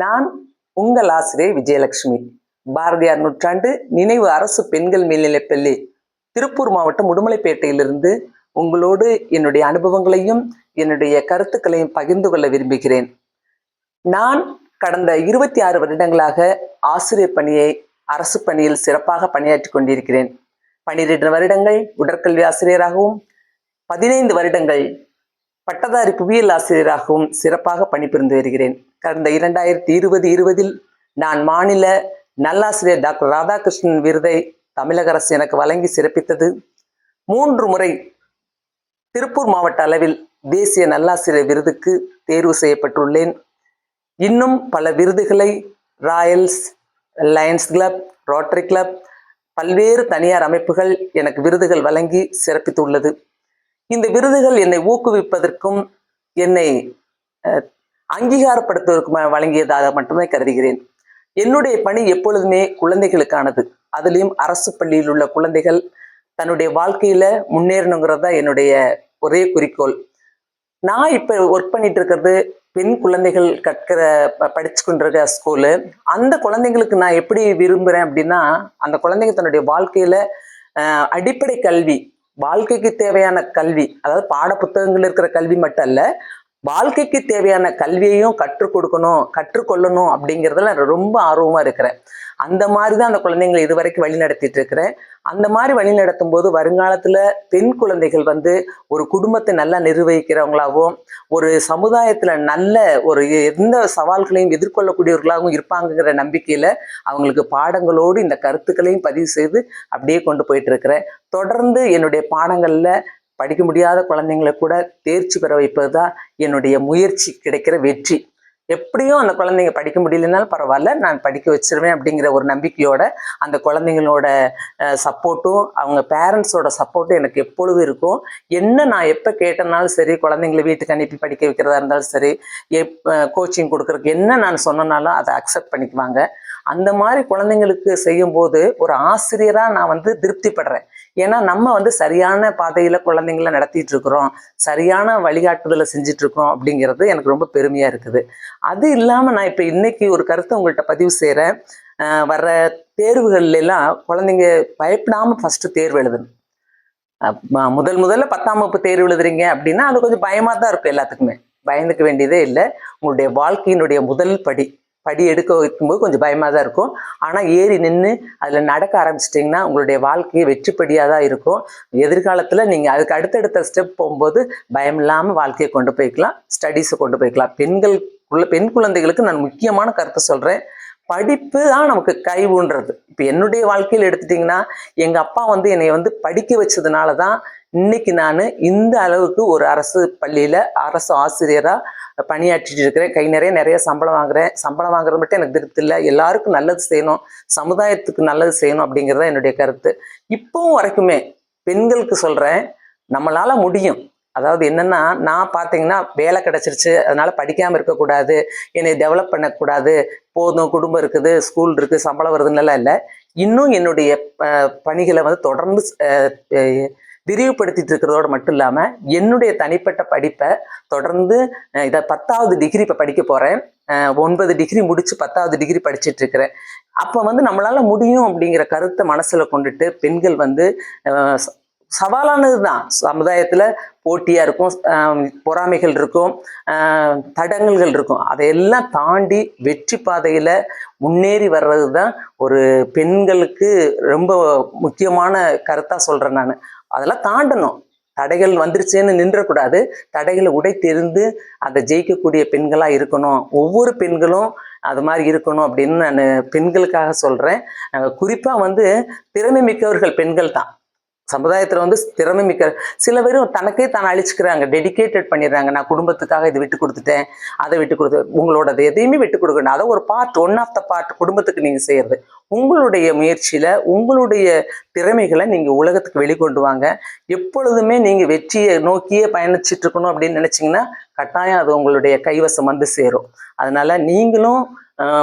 நான் உங்கள் ஆசிரியர் விஜயலட்சுமி. பாரதியார் நூற்றாண்டு நினைவு அரசு பெண்கள் மேல்நிலைப்பள்ளி திருப்பூர் மாவட்டம் உடுமலைப்பேட்டையிலிருந்து உங்களோடு என்னுடைய அனுபவங்களையும் என்னுடைய கருத்துக்களையும் பகிர்ந்து கொள்ள விரும்புகிறேன். நான் கடந்த இருபத்தி ஆறு வருடங்களாக ஆசிரியர் பணியை அரசு பணியில் சிறப்பாக பணியாற்றி கொண்டிருக்கிறேன். பன்னிரெண்டு வருடங்கள் உடற்கல்வி ஆசிரியராகவும் பதினைந்து வருடங்கள் பட்டதாரி புவியியல் ஆசிரியராகவும் சிறப்பாக பணிபுரிந்து வருகிறேன். கடந்த இரண்டாயிரத்தி இருபது இருபதில் நான் மாநில நல்லாசிரியர் டாக்டர் ராதாகிருஷ்ணன் விருதை தமிழக அரசு எனக்கு வழங்கி சிறப்பித்தது. மூன்று முறை திருப்பூர் மாவட்ட அளவில் தேசிய நல்லாசிரியர் விருதுக்கு தேர்வு செய்யப்பட்டுள்ளேன். இன்னும் பல விருதுகளை Royals Lions club Rotary club பல்வேறு தனியார் அமைப்புகள் எனக்கு விருதுகள் வழங்கி சிறப்பித்துள்ளது. இந்த விருதுகள் என்னை ஊக்குவிப்பதற்கும் என்னை அங்கீகாரப்படுத்துவதற்கும் வழங்கியதாக மட்டுமே கருதுகிறேன். என்னுடைய பணி எப்பொழுதுமே குழந்தைகளுக்கானது. அதுலேயும் அரசு பள்ளியில் உள்ள குழந்தைகள் தன்னுடைய வாழ்க்கையில முன்னேறணுங்கிறது தான் என்னுடைய ஒரே குறிக்கோள். நான் இப்போ ஒர்க் பண்ணிட்டு இருக்கிறது பெண் குழந்தைகள் கற்கிற ப- படிச்சு கொண்டிருக்க ஸ்கூலு அந்த குழந்தைங்களுக்கு நான் எப்படி விரும்புகிறேன் அப்படின்னா அந்த குழந்தைங்க தன்னுடைய வாழ்க்கையில அடிப்படை கல்வி வாழ்க்கைக்கு தேவையான கல்வி அதாவது பாட புத்தகங்கள் இருக்கிற கல்வி மட்டும் அல்ல வாழ்க்கைக்கு தேவையான கல்வியையும் கற்றுக் கொடுக்கணும் கற்றுக்கொள்ளணும் அப்படிங்கிறதுல ரொம்ப ஆர்வமா இருக்கிறேன். அந்த மாதிரி தான் அந்த குழந்தைங்களை இது வரைக்கும் வழி நடத்திட்டு இருக்கிறேன். அந்த மாதிரி வழி நடத்தும் போது வருங்காலத்துல பெண் குழந்தைகள் வந்து ஒரு குடும்பத்தை நல்லா நிர்வகிக்கிறவங்களாகவும் ஒரு சமுதாயத்துல நல்ல ஒரு எந்த சவால்களையும் எதிர்கொள்ளக்கூடியவர்களாகவும் இருப்பாங்கங்கிற நம்பிக்கையில அவங்களுக்கு பாடங்களோடு இந்த கருத்துக்களையும் பதிவு செய்து அப்படியே கொண்டு போயிட்டு இருக்கிறேன். தொடர்ந்து என்னுடைய பாடங்கள்ல படிக்க முடியாத குழந்தைங்களை கூட தேர்ச்சி பெற வைப்பது தான் என்னுடைய முயற்சி கிடைக்கிற வெற்றி. எப்படியும் அந்த குழந்தைங்க படிக்க முடியலனாலும் பரவாயில்ல நான் படிக்க வச்சிருவேன் அப்படிங்கிற ஒரு நம்பிக்கையோட அந்த குழந்தைங்களோட சப்போர்ட்டும் அவங்க பேரண்ட்ஸோட சப்போர்ட்டும் எனக்கு எப்பொழுதும் இருக்கும். என்ன நான் எப்போ கேட்டனாலும் சரி குழந்தைங்களை வீட்டுக்கு அனுப்பி படிக்க வைக்கிறதா இருந்தாலும் சரி எப் கோச்சிங் கொடுக்குறதுக்கு என்ன நான் சொன்னனாலும் அதை அக்செப்ட் பண்ணிக்குவாங்க. அந்த மாதிரி குழந்தைங்களுக்கு செய்யும்போது ஒரு ஆசிரியராக நான் வந்து திருப்திப்படுறேன். ஏன்னா நம்ம வந்து சரியான பாதையில் குழந்தைங்கள நடத்திட்டு இருக்கிறோம். சரியான வழிகாட்டுதலை செஞ்சிட்ருக்கோம் அப்படிங்கிறது எனக்கு ரொம்ப பெருமையாக இருக்குது. அது இல்லாமல் நான் இப்போ இன்னைக்கு ஒரு கருத்தை உங்கள்கிட்ட பதிவு செய்கிறேன் வர தேர்வுகள்லாம் குழந்தைங்க பயப்படாமல் ஃபஸ்ட்டு தேர்வு எழுதணும். முதல் முதல்ல பத்தாம் வகுப்பு தேர்வு எழுதுறீங்க அப்படின்னா அது கொஞ்சம் பயமாக தான் இருக்கும் எல்லாத்துக்குமே. பயந்துக்க வேண்டியதே இல்லை. உங்களுடைய வாழ்க்கையினுடைய முதல் படி படி எடுக்க வைக்கும்போது கொஞ்சம் பயமாக தான் இருக்கும். ஆனால் ஏறி நின்று அதில் நடக்க ஆரம்பிச்சிட்டிங்கன்னா உங்களுடைய வாழ்க்கையை வெற்றிப்படியாக தான் இருக்கும். எதிர்காலத்தில் நீங்கள் அதுக்கு அடுத்தடுத்த ஸ்டெப் போகும்போது பயம் இல்லாமல் வாழ்க்கையை கொண்டு போய்க்கலாம். ஸ்டடீஸை கொண்டு போய்க்கலாம். பெண்கள் உள்ள பெண் குழந்தைகளுக்கு நான் முக்கியமான கருத்தை சொல்கிறேன் படிப்பு தான் நமக்கு கைவுன்றது இப்போ என்னுடைய வாழ்க்கையில் எடுத்துட்டிங்கன்னா எங்கள் அப்பா வந்து என்னை வந்து படிக்க வச்சதுனால தான் இன்னைக்கு நான் இந்த அளவுக்கு ஒரு அரசு பள்ளியில் அரசு ஆசிரியராக பணியாற்றிட்டு இருக்கிறேன். கை நிறைய நிறைய சம்பளம் வாங்குறேன். சம்பளம் வாங்குறது மட்டும் எனக்கு திருப்தி இல்லை. எல்லாருக்கும் நல்லது செய்யணும். சமுதாயத்துக்கு நல்லது செய்யணும் அப்படிங்கிறது தான் என்னுடைய கருத்து. இப்போவும் வரைக்குமே பெண்களுக்கு சொல்கிறேன் நம்மளால் முடியும். அதாவது என்னென்னா நான் பார்த்தீங்கன்னா வேலை கிடச்சிருச்சு அதனால் படிக்காமல் இருக்கக்கூடாது என்னை டெவலப் பண்ணக்கூடாது போதும் குடும்பம் இருக்குது ஸ்கூல் இருக்குது சம்பளம் வருதுன்னெல்லாம் இல்லை. இன்னும் என்னுடைய பணிகளை வந்து தொடர்ந்து விரிவுபடுத்திட்டு இருக்கிறதோட மட்டும் இல்லாமல் என்னுடைய தனிப்பட்ட படிப்பை தொடர்ந்து இதை பத்தாவது டிகிரி இப்போ படிக்க போகிறேன் ஒன்பது டிகிரி முடித்து பத்தாவது டிகிரி படிச்சுட்டு இருக்கிறேன். அப்போ வந்து நம்மளால முடியும் அப்படிங்கிற கருத்தை மனசில் கொண்டுட்டு பெண்கள் வந்து சவாலானது தான் சமுதாயத்தில் போட்டியாக இருக்கும் பொறாமைகள் இருக்கும் தடங்கல்கள் இருக்கும். அதையெல்லாம் தாண்டி வெற்றி பாதையில் முன்னேறி வர்றது தான் ஒரு பெண்களுக்கு ரொம்ப முக்கியமான கருத்தாக சொல்கிறேன் நான். அதெல்லாம் தாண்டணும். தடைகள் வந்துருச்சுன்னு நின்றக்கூடாது. தடைகளை உடைத்தெறிந்து அதை ஜெயிக்கக்கூடிய பெண்களாக இருக்கணும். ஒவ்வொரு பெண்களும் அது மாதிரி இருக்கணும் அப்படின்னு நான் பெண்களுக்காக சொல்கிறேன் குறிப்பாக வந்து திறமை மிக்கவர்கள் பெண்கள் தான் சமுதாயத்தில் வந்து திறமை மிக்க சில பேரும் தனக்கே தான் அழிச்சுக்கிறாங்க டெடிகேட்டட் பண்ணிடுறாங்க. நான் குடும்பத்துக்காக இது விட்டு கொடுத்துட்டேன் அதை விட்டு கொடுத்து உங்களோடது எதையுமே விட்டு கொடுக்கணும். அதை ஒரு part one of the part குடும்பத்துக்கு நீங்கள் செய்கிறது உங்களுடைய முயற்சியில் உங்களுடைய திறமைகளை நீங்கள் உலகத்துக்கு வெளிக்கொண்டு வாங்க. எப்பொழுதுமே நீங்கள் வெற்றியை நோக்கியே பயணிச்சுட்டு இருக்கணும் அப்படின்னு நினச்சிங்கன்னா கட்டாயம் அது உங்களுடைய கைவசம் வந்து சேரும். அதனால நீங்களும்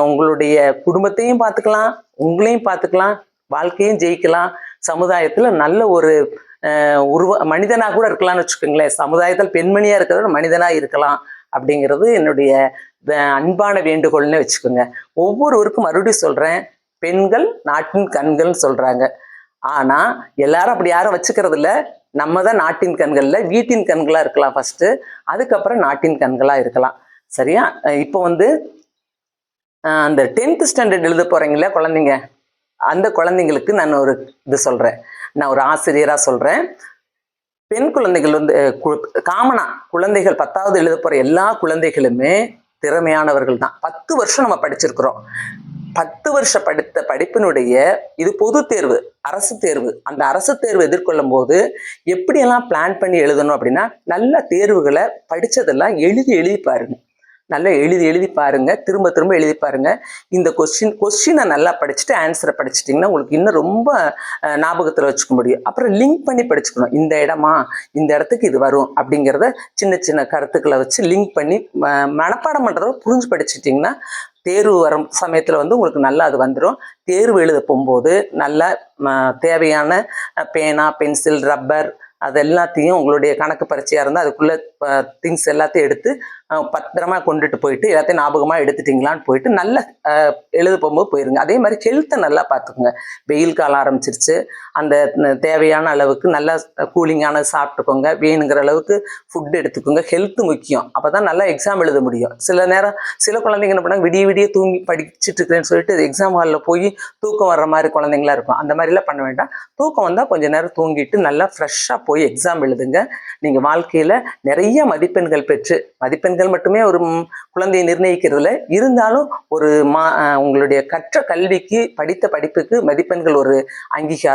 உங்களுடைய குடும்பத்தையும் பார்த்துக்கலாம் உங்களையும் பார்த்துக்கலாம் வாழ்க்கையும் ஜெயிக்கலாம். சமுதாயத்தில் நல்ல ஒரு உருவ மனிதனாக கூட இருக்கலாம்னு வச்சுக்கோங்களேன். சமுதாயத்தில் பெண்மணியாக இருக்கிறத மனிதனாக இருக்கலாம் அப்படிங்கிறது என்னுடைய அன்பான வேண்டுகோள்னு வச்சுக்கோங்க. ஒவ்வொருவருக்கும் மறுபடியும் சொல்கிறேன் பெண்கள் நாட்டின் கண்கள்னு சொல்கிறாங்க ஆனால் எல்லாரும் அப்படி யாரும் வச்சுக்கிறது இல்லை. நம்ம தான் நாட்டின் கண்களில் வீட்டின் கண்களாக இருக்கலாம் ஃபஸ்ட்டு அதுக்கப்புறம் நாட்டின் கண்களாக இருக்கலாம். சரியா? இப்போ வந்து அந்த டென்த் ஸ்டாண்டர்ட் எழுத போகிறீங்களா குழந்தைங்க? அந்த குழந்தைங்களுக்கு நான் ஒரு இது சொல்கிறேன் நான் ஒரு ஆசிரியராக சொல்கிறேன் பெண் குழந்தைகள் வந்து காமனா குழந்தைகள் பத்தாவது எழுத போகிற எல்லா குழந்தைகளுமே திறமையானவர்கள் தான். பத்து வருஷம் நம்ம படிச்சிருக்கிறோம். பத்து வருஷம் படித்த படிப்பினுடைய இது பொது தேர்வு அரசு தேர்வு. அந்த அரசு தேர்வு எதிர்கொள்ளும் போது எப்படியெல்லாம் பிளான் பண்ணி எழுதணும் அப்படின்னா நல்ல தேர்வுகளை படித்ததெல்லாம் எழுதி எழுதி பாருங்க. நல்லா எழுதி எழுதி பாருங்க. திரும்ப திரும்ப எழுதி பாருங்க. இந்த கொஸ்டின் கொஸ்டினை நல்லா படிச்சுட்டு ஆன்சரை படிச்சிட்டிங்கன்னா உங்களுக்கு இன்னும் ரொம்ப ஞாபகத்தில் வச்சுக்க முடியும். அப்புறம் லிங்க் பண்ணி படிச்சுக்கணும். இந்த இடமா இந்த இடத்துக்கு இது வரும் அப்படிங்கிறத சின்ன சின்ன கருத்துக்களை வச்சு லிங்க் பண்ணி ம- மனப்பாடம் பண்ணுறத புரிஞ்சு படிச்சிட்டிங்கன்னா தேர்வு வரும் சமயத்தில் வந்து உங்களுக்கு நல்லா அது வந்துடும் தேர்வு எழுத போகும்போது நல்லா தேவையான பேனா பென்சில் ரப்பர் அது எல்லாத்தையும் உங்களுடைய கணக்கு பரீட்சையாக இருந்தால் அதுக்குள்ளே திங்ஸ் எல்லாத்தையும் எடுத்து பத்திரமா கொண்டுட்டு போயிட்டு எல்லாத்தையும் ஞாபகமாக எடுத்துட்டிங்களான்னு போயிட்டு நல்ல எழுத போகும்போது போயிருங்க. அதே மாதிரி ஹெல்த்தை நல்லா பார்த்துக்குங்க. வெயில் காலம் ஆரம்பிச்சிருச்சு. அந்த தேவையான அளவுக்கு நல்லா கூலிங்கான சாப்பிட்டுக்கோங்க. வேணுங்கிற அளவுக்கு ஃபுட் எடுத்துக்கோங்க. ஹெல்த் முக்கியம். அப்போ தான் நல்லா எக்ஸாம் எழுத முடியும். சில நேரம் சில குழந்தைங்க என்ன பண்ணாங்க விடிய விடிய தூங்கி படிச்சுட்டு இருக்கிறேன்னு சொல்லிட்டு எக்ஸாம் ஹாலில் போய் தூக்கம் வர்ற மாதிரி குழந்தைங்களா இருக்கும். அந்த மாதிரிலாம் பண்ண வேண்டாம். தூக்கம் வந்தால் கொஞ்ச நேரம் தூங்கிட்டு நல்லா ஃப்ரெஷ்ஷாக போய் எக்ஸாம் எழுதுங்க. நீங்கள் வாழ்க்கையில் நிறைய மதிப்பெண்கள் பெற்று மதிப்பெண்கள் மட்டுமே ஒரு குழந்தையை நிர்ணயிக்கிறதுல இருந்தாலும் ஒரு மா உங்களுடைய கற்ற கல்விக்கு படித்த படிப்புக்கு மதிப்பெண்கள் ஒரு அங்கீகாரம்.